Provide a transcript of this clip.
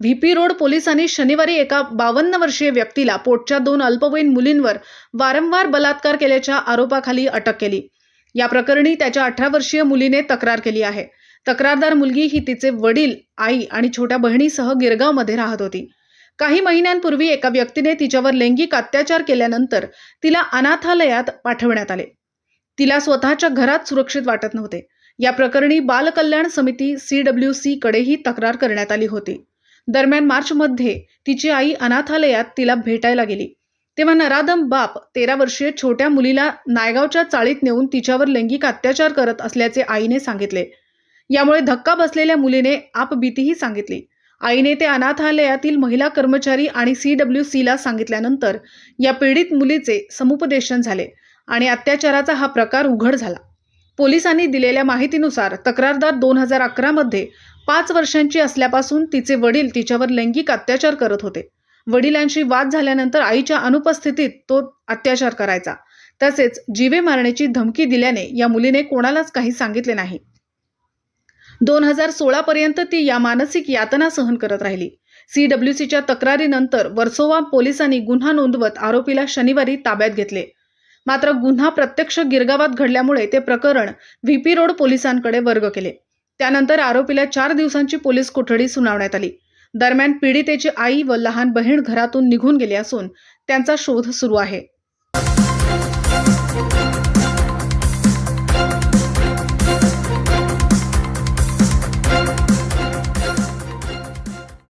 VP road पोलिसांनी शनिवारी एका बावन्न वर्षीय व्यक्तीला पोटच्या दोन अल्पवयीन मुलींवर वारंवार बलात्कार केल्याच्या आरोपाखाली अटक केली. या प्रकरणी त्याच्या अठरा वर्षीय मुलीने तक्रार केली आहे. तक्रारदार मुलगी ही तिचे वडील आई आणि छोट्या बहिणीसह गिरगावमध्ये राहत होती. काही महिन्यांपूर्वी एका व्यक्तीने तिच्यावर लैंगिक अत्याचार केल्यानंतर तिला अनाथालयात पाठवण्यात आले. तिला स्वतःच्या घरात सुरक्षित वाटत नव्हते. या प्रकरणी बालकल्याण समिती सी डब्ल्यू सी कडेही तक्रार करण्यात आली होती. दरम्यान मार्चमध्ये तिची आई अनाथालयात तिला भेटायला गेली. तेव्हा नराधम बाप तेरा वर्षीय छोट्या मुलीला नायगावच्या चाळीत नेऊन तिच्यावर लैंगिक अत्याचार करत असल्याचे आईने सांगितले. यामुळे धक्का बसलेल्या मुलीने आपबीतीही सांगितली. आईने ते अनाथालयातील महिला कर्मचारी आणि सी डब्ल्यू सीला सांगितल्यानंतर या पीडित मुलीचे समुपदेशन झाले आणि अत्याचाराचा हा प्रकार उघड झाला. पोलिसांनी दिलेल्या माहितीनुसार तक्रारदार दोन हजार अकरामध्ये पाच वर्षांची असल्यापासून तिचे वडील तिच्यावर लैंगिक अत्याचार करत होते. वडिलांशी वाद झाल्यानंतर आईच्या अनुपस्थितीत तो अत्याचार करायचा. तसेच जीवे मारण्याची धमकी दिल्याने या मुलीने कोणालाच काही सांगितले नाही. दोन हजार सोळा पर्यंत ती या मानसिक यातना सहन करत राहिली. सी डब्ल्यू सीच्या तक्रारीनंतर वर्सोवा पोलिसांनी गुन्हा नोंदवत आरोपीला शनिवारी ताब्यात घेतले. मात्र गुन्हा प्रत्यक्ष गिरगावात घडल्यामुळे ते प्रकरण व्हीपी रोड पोलिसांकडे वर्ग केले. त्यानंतर आरोपीला चार दिवसांची पोलीस कोठडी सुनावण्यात आली. दरम्यान पीडितेची आई व लहान बहीण घरातून निघून गेली असून त्यांचा शोध सुरू आहे.